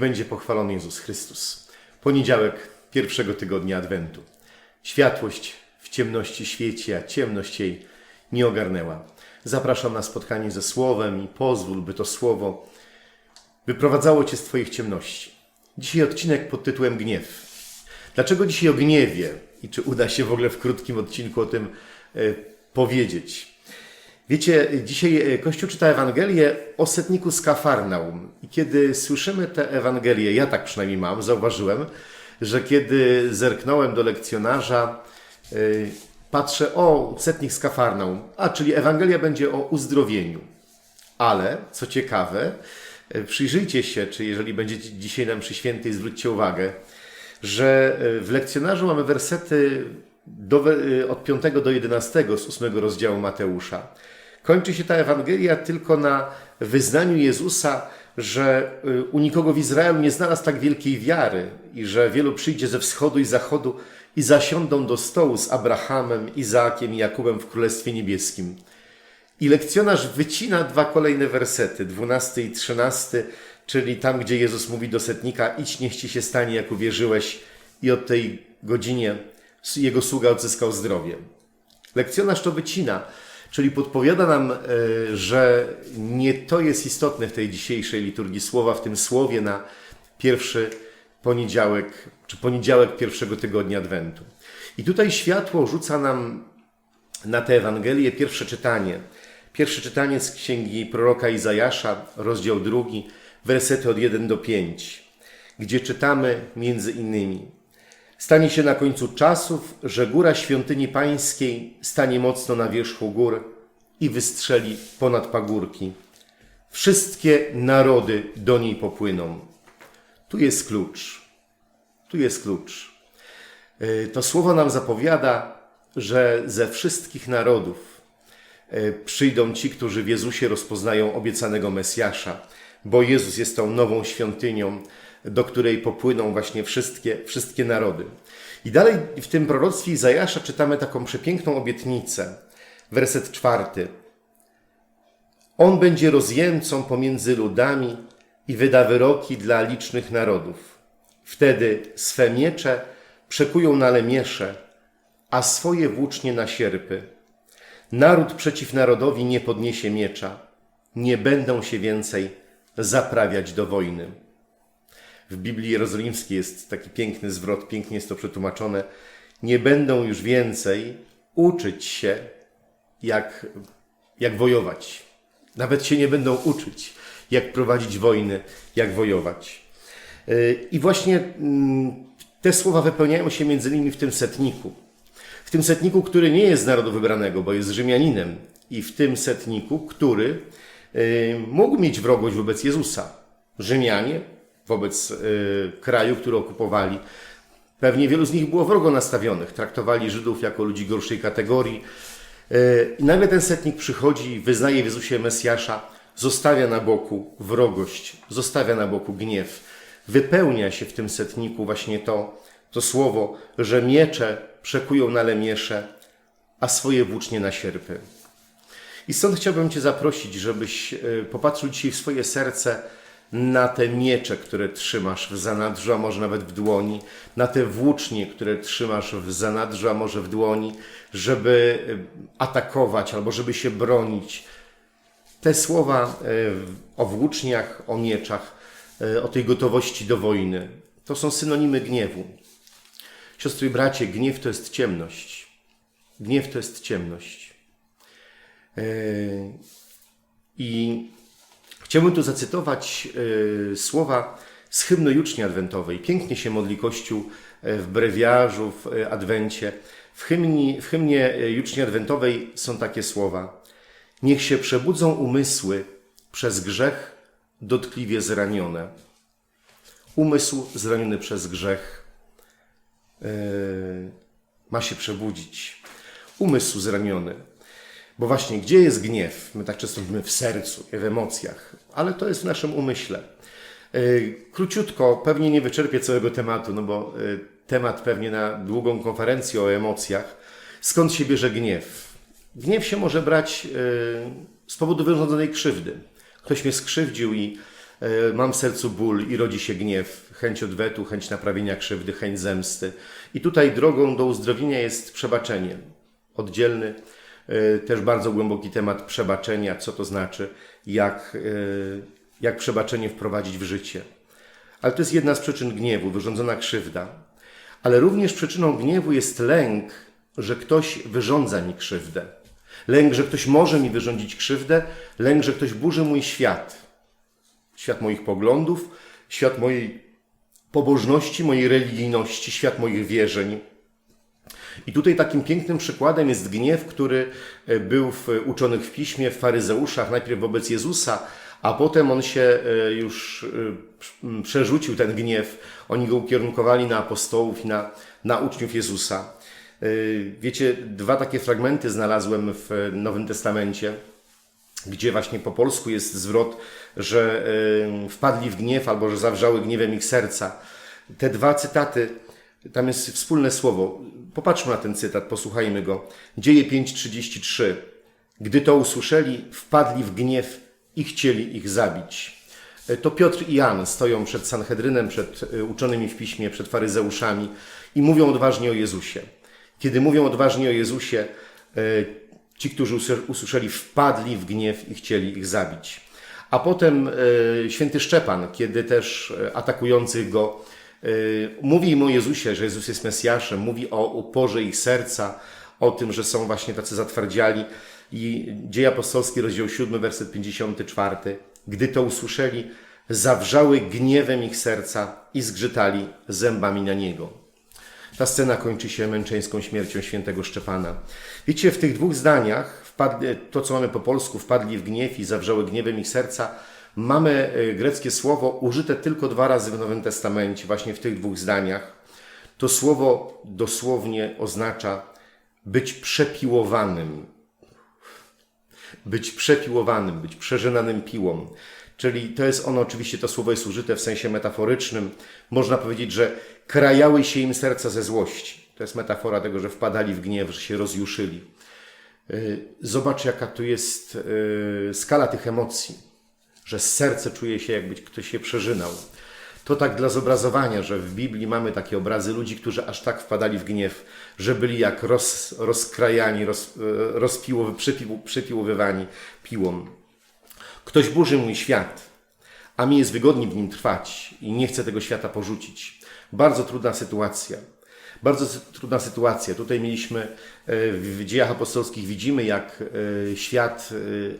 będzie pochwalony Jezus Chrystus. Poniedziałek pierwszego tygodnia Adwentu. Światłość w ciemności świeci, a ciemność jej nie ogarnęła. Zapraszam na spotkanie ze Słowem i pozwól, by to Słowo wyprowadzało Cię z Twoich ciemności. Dzisiaj odcinek pod tytułem Gniew. Dlaczego dzisiaj o gniewie i czy uda się w ogóle w krótkim odcinku o tym e, powiedzieć? Wiecie, dzisiaj e, Kościół czyta Ewangelię o setniku z Kafarnaum. I kiedy słyszymy tę Ewangelię, ja tak przynajmniej mam, zauważyłem, że kiedy zerknąłem do lekcjonarza, e, patrzę, o, setnik z Kafarnaum, a czyli Ewangelia będzie o uzdrowieniu. Ale, co ciekawe, e, przyjrzyjcie się, czy jeżeli będziecie dzisiaj nam przy świętej, zwróćcie uwagę, że w lekcjonarzu mamy wersety do, od 5 do 11 z 8 rozdziału Mateusza. Kończy się ta Ewangelia tylko na wyznaniu Jezusa, że y, u nikogo w Izraelu nie znalazł tak wielkiej wiary i że wielu przyjdzie ze wschodu i zachodu i zasiądą do stołu z Abrahamem, Izaakiem i Jakubem w Królestwie Niebieskim. I lekcjonarz wycina dwa kolejne wersety, 12 i 13, czyli tam, gdzie Jezus mówi do setnika: Idź, niech ci się stanie, jak uwierzyłeś, i od tej godzinie jego sługa odzyskał zdrowie. Lekcjonarz to wycina, czyli podpowiada nam, e, że nie to jest istotne w tej dzisiejszej liturgii słowa, w tym słowie na pierwszy poniedziałek, czy poniedziałek pierwszego tygodnia Adwentu. I tutaj światło rzuca nam na tę Ewangelię pierwsze czytanie. Pierwsze czytanie z księgi proroka Izajasza, rozdział drugi, wersety od 1 do 5, gdzie czytamy między innymi Stanie się na końcu czasów, że góra świątyni pańskiej stanie mocno na wierzchu gór i wystrzeli ponad pagórki. Wszystkie narody do niej popłyną. Tu jest klucz. Tu jest klucz. Y, To słowo nam zapowiada, że ze wszystkich narodów y, przyjdą ci, którzy w Jezusie rozpoznają obiecanego Mesjasza, bo Jezus jest tą nową świątynią, do której popłyną właśnie wszystkie, wszystkie narody. I dalej w tym proroctwie Izajasza czytamy taką przepiękną obietnicę. Werset czwarty. On będzie rozjemcą pomiędzy ludami i wyda wyroki dla licznych narodów. Wtedy swe miecze przekują na lemiesze, a swoje włócznie na sierpy. Naród przeciw narodowi nie podniesie miecza, nie będą się więcej zaprawiać do wojny. W Biblii Jerozolimskiej jest taki piękny zwrot, pięknie jest to przetłumaczone. Nie będą już więcej uczyć się, jak, jak wojować. Nawet się nie będą uczyć, jak prowadzić wojny, jak wojować. Yy, I właśnie mm, te słowa wypełniają się między innymi w tym setniku. W tym setniku, który nie jest z narodu wybranego, bo jest Rzymianinem. I w tym setniku, który yy, mógł mieć wrogość wobec Jezusa. Rzymianie wobec yy, kraju, który okupowali. Pewnie wielu z nich było wrogo nastawionych. Traktowali Żydów jako ludzi gorszej kategorii. Yy, I nagle ten setnik przychodzi, wyznaje w Jezusie Mesjasza, zostawia na boku wrogość, zostawia na boku gniew. Wypełnia się w tym setniku właśnie to, to słowo, że miecze przekują na lemiesze, a swoje włócznie na sierpy. I stąd chciałbym Cię zaprosić, żebyś y, popatrzył dzisiaj w swoje serce na te miecze, które trzymasz w zanadrzu, a może nawet w dłoni, na te włócznie, które trzymasz w zanadrzu, a może w dłoni, żeby y, atakować albo żeby się bronić. Te słowa y, o włóczniach, o mieczach, y, o tej gotowości do wojny, to są synonimy gniewu. Siostry i bracie, gniew to jest ciemność. Gniew to jest ciemność. I chciałbym tu zacytować yy, słowa z hymnu Juczni Adwentowej. Pięknie się modli Kościół yy, w brewiarzu, w yy, Adwencie. W hymnie, w hymnie yy, Juczni Adwentowej są takie słowa. Niech się przebudzą umysły przez grzech dotkliwie zranione. Umysł zraniony przez grzech ma się przebudzić. Umysł zraniony. Bo właśnie, gdzie jest gniew? My tak często mówimy w sercu, w emocjach, ale to jest w naszym umyśle. Yy, Króciutko, pewnie nie wyczerpię całego tematu, no bo yy, temat pewnie na długą konferencję o emocjach. Skąd się bierze gniew? Gniew się może brać e, z powodu wyrządzonej krzywdy. Ktoś mnie skrzywdził i e, mam w sercu ból i rodzi się gniew, chęć odwetu, chęć naprawienia krzywdy, chęć zemsty. I tutaj drogą do uzdrowienia jest przebaczenie. Oddzielny, e, też bardzo głęboki temat przebaczenia, co to znaczy, jak, e, jak przebaczenie wprowadzić w życie. Ale to jest jedna z przyczyn gniewu, wyrządzona krzywda. Ale również przyczyną gniewu jest lęk, że ktoś wyrządza mi krzywdę. Lęk, że ktoś może mi wyrządzić krzywdę, lęk, że ktoś burzy mój świat. Świat moich poglądów, świat mojej pobożności, mojej religijności, świat moich wierzeń. I tutaj takim pięknym przykładem jest gniew, który e, był w, uczonych w piśmie, w faryzeuszach, najpierw wobec Jezusa, a potem on się e, już e, przerzucił, ten gniew. Oni go ukierunkowali na apostołów i na, na uczniów Jezusa. Wiecie, dwa takie fragmenty znalazłem w Nowym Testamencie, gdzie właśnie po polsku jest zwrot, że wpadli w gniew albo że zawrzały gniewem ich serca. Te dwa cytaty, tam jest wspólne słowo. Popatrzmy na ten cytat, posłuchajmy go. Dzieje 5:33. Gdy to usłyszeli, wpadli w gniew i chcieli ich zabić. E, To Piotr i Jan stoją przed Sanhedrynem, przed e, uczonymi w piśmie, przed faryzeuszami i mówią odważnie o Jezusie. Kiedy mówią odważnie o Jezusie, e, ci, którzy usłyszeli, wpadli w gniew i chcieli ich zabić. A potem święty Szczepan, kiedy też atakujących go mówi im o Jezusie, że Jezus jest Mesjaszem, mówi o uporze ich serca, o tym, że są właśnie tacy zatwardziali. I Dzieje Apostolskie, rozdział 7, werset 54. Gdy to usłyszeli, zawrzały gniewem ich serca i zgrzytali zębami na Niego. Ta scena kończy się męczeńską śmiercią świętego Szczepana. Wiecie, w tych dwóch zdaniach, to co mamy po polsku, wpadli w gniew i zawrzały gniewem ich serca, mamy e, greckie słowo użyte tylko dwa razy w Nowym Testamencie, właśnie w tych dwóch zdaniach. To słowo dosłownie oznacza być przepiłowanym, być przepiłowanym, być przeżynanym piłą. Czyli to jest ono, oczywiście to słowo jest użyte w sensie metaforycznym. Można powiedzieć, że krajały się im serca ze złości. To jest metafora tego, że wpadali w gniew, że się rozjuszyli. Yy, Zobacz, jaka tu jest yy, skala tych emocji, że serce czuje się, jakby ktoś się przeżynał. To tak dla zobrazowania, że w Biblii mamy takie obrazy ludzi, którzy aż tak wpadali w gniew, że byli jak roz, rozkrajani, roz, e, przypił, przypiłowywani piłą. Ktoś burzy mój świat, a mi jest wygodnie w nim trwać i nie chcę tego świata porzucić. Bardzo trudna sytuacja. Bardzo trudna sytuacja. Tutaj mieliśmy e, w dziejach apostolskich widzimy, jak e, świat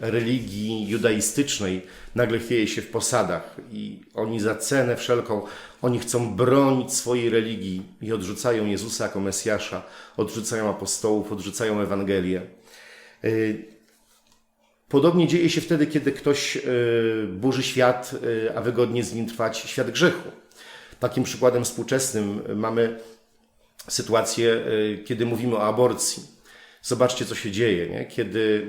e, religii judaistycznej nagle chwieje się w posadach i oni za cenę wszelką, oni chcą bronić swojej religii i odrzucają Jezusa jako Mesjasza, odrzucają apostołów, odrzucają Ewangelię. Podobnie dzieje się wtedy, kiedy ktoś burzy świat, a wygodnie z nim trwać świat grzechu. Takim przykładem współczesnym mamy sytuację, e, kiedy mówimy o aborcji. Zobaczcie, co się dzieje, nie? Kiedy,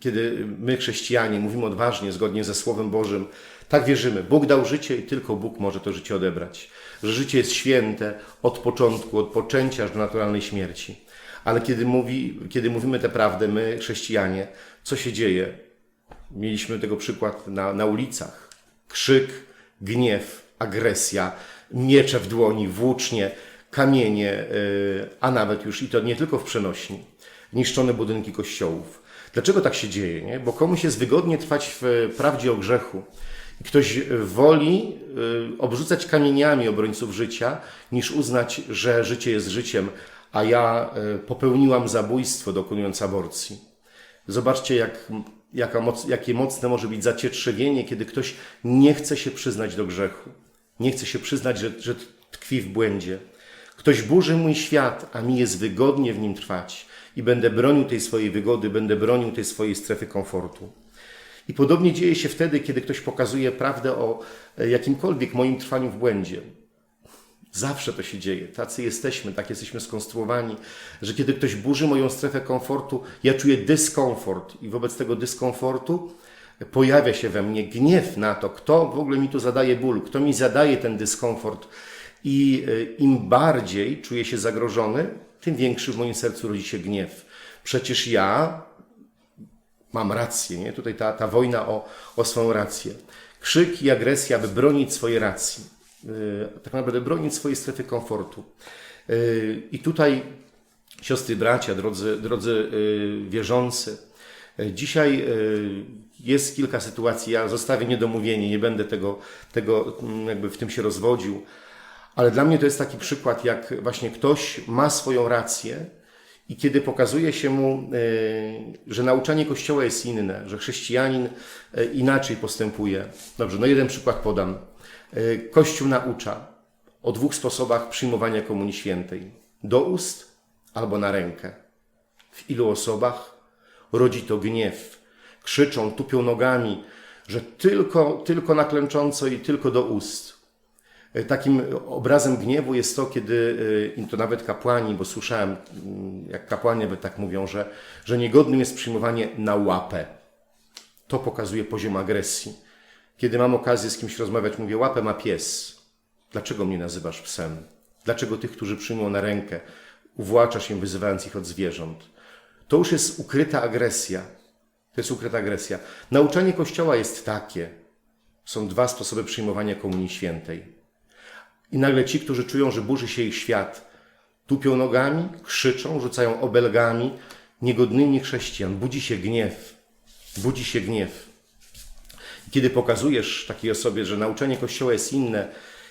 kiedy my, chrześcijanie, mówimy odważnie, zgodnie ze Słowem Bożym, tak wierzymy. Bóg dał życie i tylko Bóg może to życie odebrać. Że życie jest święte od początku, od poczęcia aż do naturalnej śmierci. Ale kiedy, mówi, kiedy mówimy tę prawdę, my, chrześcijanie, co się dzieje? Mieliśmy tego przykład na, na ulicach. Krzyk, gniew, agresja, miecze w dłoni, włócznie, kamienie, yy, a nawet już i to nie tylko w przenośni, niszczone budynki kościołów. Dlaczego tak się dzieje? Nie? Bo komuś jest wygodnie trwać w prawdzie o grzechu. Ktoś woli y, obrzucać kamieniami obrońców życia, niż uznać, że życie jest życiem, a ja y, popełniłam zabójstwo dokonując aborcji. Zobaczcie, jak, jaka moc, jakie mocne może być zacietrzewienie, kiedy ktoś nie chce się przyznać do grzechu. Nie chce się przyznać, że, że tkwi w błędzie. Ktoś burzy mój świat, a mi jest wygodnie w nim trwać. I będę bronił tej swojej wygody, będę bronił tej swojej strefy komfortu. I podobnie dzieje się wtedy, kiedy ktoś pokazuje prawdę o e, jakimkolwiek moim trwaniu w błędzie. Zawsze to się dzieje. Tacy jesteśmy, tak jesteśmy skonstruowani, że kiedy ktoś burzy moją strefę komfortu, ja czuję dyskomfort i wobec tego dyskomfortu pojawia się we mnie gniew na to, kto w ogóle mi tu zadaje ból, kto mi zadaje ten dyskomfort I e, im bardziej czuję się zagrożony, tym większy w moim sercu rodzi się gniew. Przecież ja mam rację, nie? Tutaj ta, ta wojna o, o swoją rację. Krzyk i agresja, by bronić swojej racji. Yy, tak naprawdę bronić swojej strefy komfortu. Yy, I tutaj, siostry, bracia, drodzy, drodzy wierzący, dzisiaj jest kilka sytuacji, ja zostawię niedomówienie, nie będę tego, tego mm, jakby w tym się rozwodził, ale dla mnie to jest taki przykład, jak właśnie ktoś ma swoją rację, i kiedy pokazuje się mu, y, że nauczanie Kościoła jest inne, że chrześcijanin y, inaczej postępuje. Dobrze, no jeden przykład podam. Y, Kościół naucza o dwóch sposobach przyjmowania Komunii Świętej. Do ust albo na rękę. W ilu osobach rodzi to gniew. Krzyczą, tupią nogami, że tylko, tylko na klęcząco i tylko do ust. Takim obrazem gniewu jest to, kiedy e, i to nawet kapłani, bo słyszałem, mm, jak kapłani tak mówią, że, że niegodnym jest przyjmowanie na łapę. To pokazuje poziom agresji. Kiedy mam okazję z kimś rozmawiać, mówię, łapę ma pies. Dlaczego mnie nazywasz psem? Dlaczego tych, którzy przyjmą na rękę, uwłaczasz im, wyzywając ich od zwierząt? To już jest ukryta agresja. To jest ukryta agresja. Nauczanie Kościoła jest takie. Są dwa sposoby przyjmowania Komunii Świętej. I nagle ci, którzy czują, że burzy się ich świat, tupią nogami, krzyczą, rzucają obelgami, niegodnymi chrześcijan. Budzi się gniew. Budzi się gniew. Kiedy pokazujesz takiej osobie, że nauczanie Kościoła jest inne,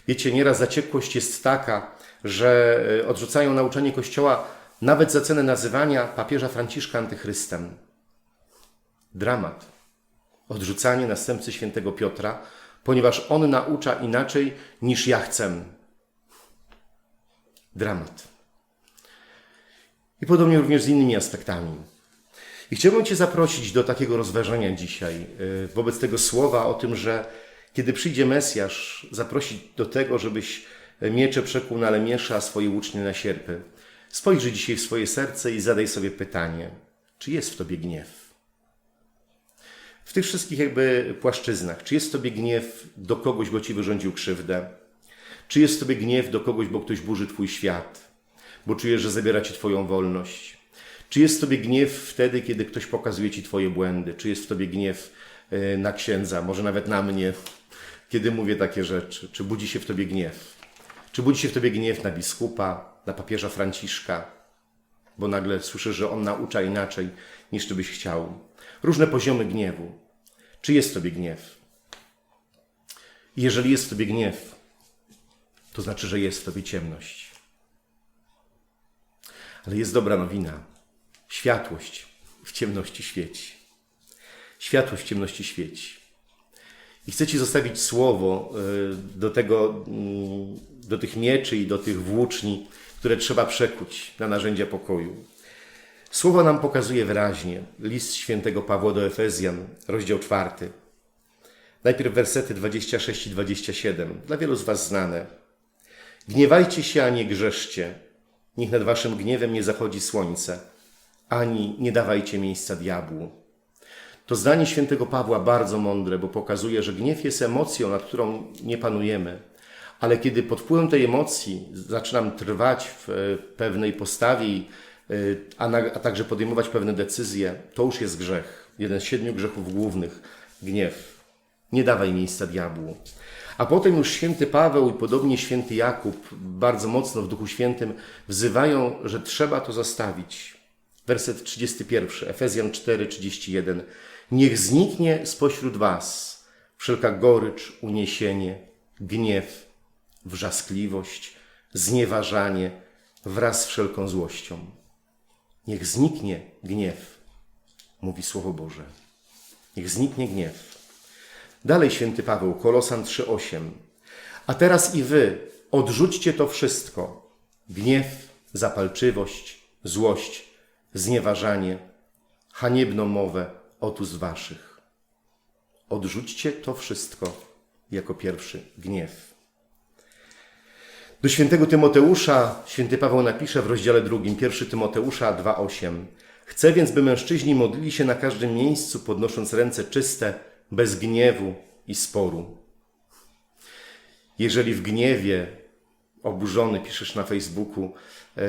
wiecie, nieraz zaciekłość jest taka, że e, odrzucają nauczanie Kościoła nawet za cenę nazywania papieża Franciszka antychrystem. Dramat. Odrzucanie następcy świętego Piotra, ponieważ on naucza inaczej niż ja chcę. Dramat. I podobnie również z innymi aspektami. I chciałbym Cię zaprosić do takiego rozważania dzisiaj, y, wobec tego słowa o tym, że kiedy przyjdzie Mesjasz, zaprosić do tego, żebyś miecze przekuł na lemiesze, a swoje łucznie na sierpy. Spojrzyj dzisiaj w swoje serce i zadaj sobie pytanie, czy jest w Tobie gniew? W tych wszystkich jakby płaszczyznach. Czy jest tobie gniew do kogoś, bo ci wyrządził krzywdę? Czy jest tobie gniew do kogoś, bo ktoś burzy twój świat, bo czujesz, że zabiera ci twoją wolność? Czy jest tobie gniew wtedy, kiedy ktoś pokazuje ci twoje błędy? Czy jest w tobie gniew e, na księdza, może nawet na mnie, kiedy mówię takie rzeczy? Czy budzi się w tobie gniew? Czy budzi się w tobie gniew na biskupa, na papieża Franciszka, bo nagle słyszysz, że on naucza inaczej niż ty byś chciał? różne poziomy gniewu. Czy jest w tobie gniew? Jeżeli jest w tobie gniew, to znaczy, że jest w tobie ciemność. Ale jest dobra nowina. Światłość w ciemności świeci. Światłość w ciemności świeci. I chcę Ci zostawić słowo y, do, tego, mm, do tych mieczy i do tych włóczni, które trzeba przekuć na narzędzia pokoju. Słowo nam pokazuje wyraźnie. List świętego Pawła do Efezjan, rozdział czwarty. Najpierw wersety 26 i 27, dla wielu z Was znane. Gniewajcie się, a nie grzeszcie. Niech nad waszym gniewem nie zachodzi słońce, ani nie dawajcie miejsca diabłu. To zdanie świętego Pawła bardzo mądre, bo pokazuje, że gniew jest emocją, nad którą nie panujemy. Ale kiedy pod wpływem tej emocji zaczynam trwać w e, pewnej postawie Y, a, na, a także podejmować pewne decyzje, to już jest grzech. Jeden z siedmiu grzechów głównych gniew. Nie dawaj miejsca diabłu. A potem już święty Paweł i podobnie święty Jakub bardzo mocno w Duchu Świętym wzywają, że trzeba to zostawić. Werset 31, Efezjan 4, 31. Niech zniknie spośród was wszelka gorycz, uniesienie, gniew, wrzaskliwość, znieważanie wraz z wszelką złością. Niech zniknie gniew, mówi Słowo Boże. Niech zniknie gniew. Dalej święty Paweł, Kolosan 3:8. A teraz i wy odrzućcie to wszystko: gniew, zapalczywość, złość, znieważanie, haniebną mowę ust waszych. Odrzućcie to wszystko jako pierwszy gniew. Do świętego Tymoteusza święty Paweł napisze w rozdziale drugim, 1 Tymoteusza 2,8. Chcę więc, by mężczyźni modlili się na każdym miejscu, podnosząc ręce czyste, bez gniewu i sporu. Jeżeli w gniewie oburzony, piszesz na Facebooku, e,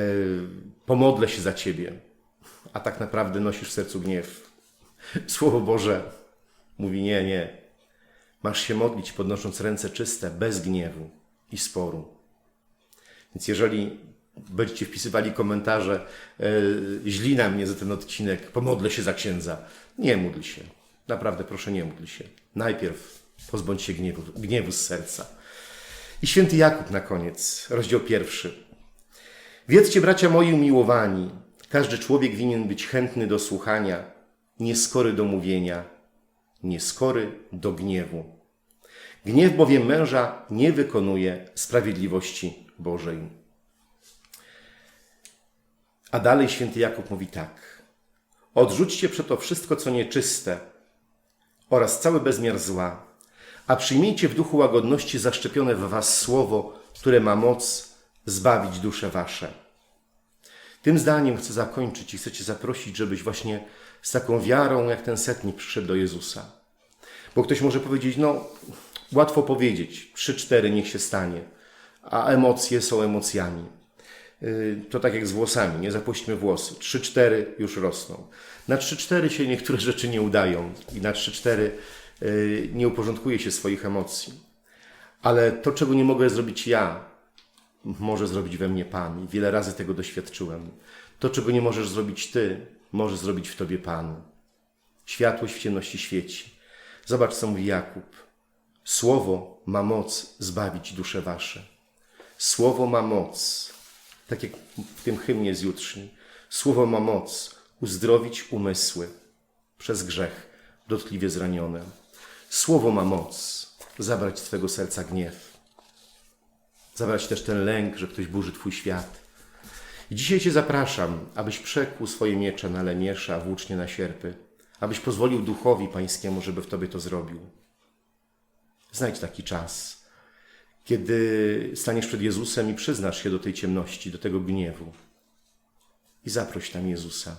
pomodlę się za ciebie, a tak naprawdę nosisz w sercu gniew. Słowo Boże mówi nie, nie. Masz się modlić podnosząc ręce czyste, bez gniewu i sporu. Więc jeżeli będziecie wpisywali komentarze e, źli na mnie za ten odcinek, pomodlę się za księdza, nie módl się. Naprawdę proszę nie módl się. Najpierw pozbądź się gniewu, gniewu z serca. I święty Jakub na koniec, rozdział pierwszy. Wiedzcie, bracia moi umiłowani, każdy człowiek winien być chętny do słuchania, nieskory do mówienia, nieskory do gniewu. Gniew bowiem męża nie wykonuje sprawiedliwości Bożej. A dalej święty Jakub mówi tak. Odrzućcie przeto wszystko, co nieczyste oraz cały bezmiar zła, a przyjmijcie w duchu łagodności zaszczepione w was słowo, które ma moc zbawić dusze wasze. Tym zdaniem chcę zakończyć i chcę Cię zaprosić, żebyś właśnie z taką wiarą, jak ten setnik przyszedł do Jezusa. Bo ktoś może powiedzieć, no łatwo powiedzieć, trzy, cztery niech się stanie, a emocje są emocjami. Yy, To tak jak z włosami, nie zapuśćmy włosy. Trzy, cztery już rosną. Na trzy, cztery się niektóre rzeczy nie udają i na trzy, cztery yy, nie uporządkuje się swoich emocji. Ale to, czego nie mogę zrobić ja, może zrobić we mnie Pan. I wiele razy tego doświadczyłem. To, czego nie możesz zrobić Ty, może zrobić w Tobie Pan. Światłość w ciemności świeci. Zobacz, co mówi Jakub. Słowo ma moc zbawić dusze Wasze. Słowo ma moc, tak jak w tym hymnie z jutrzni. Słowo ma moc uzdrowić umysły przez grzech dotkliwie zranione. Słowo ma moc zabrać z Twego serca gniew zabrać też ten lęk, że ktoś burzy Twój świat. I dzisiaj Cię zapraszam, abyś przekłuł swoje miecze na lemiesza, włócznie na sierpy, abyś pozwolił Duchowi Pańskiemu, żeby w Tobie to zrobił. Znajdź taki czas, kiedy staniesz przed Jezusem i przyznasz się do tej ciemności, do tego gniewu. I zaproś tam Jezusa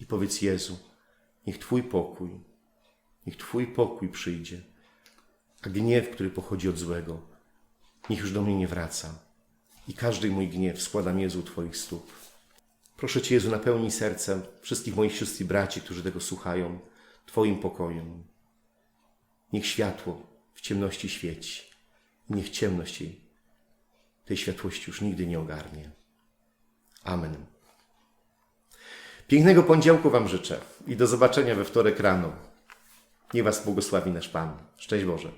i powiedz Jezu, niech Twój pokój, niech Twój pokój przyjdzie, a gniew, który pochodzi od złego, niech już do mnie nie wraca. I każdy mój gniew składam Jezu Twoich stóp. Proszę Cię, Jezu, napełnij serce wszystkich moich sióstr i braci, którzy tego słuchają, Twoim pokojem. Niech światło w ciemności świeci. Niech ciemność jej, tej światłości już nigdy nie ogarnie. Amen. Pięknego poniedziałku Wam życzę i do zobaczenia we wtorek rano. Niech Was błogosławi nasz Pan. Szczęść Boże.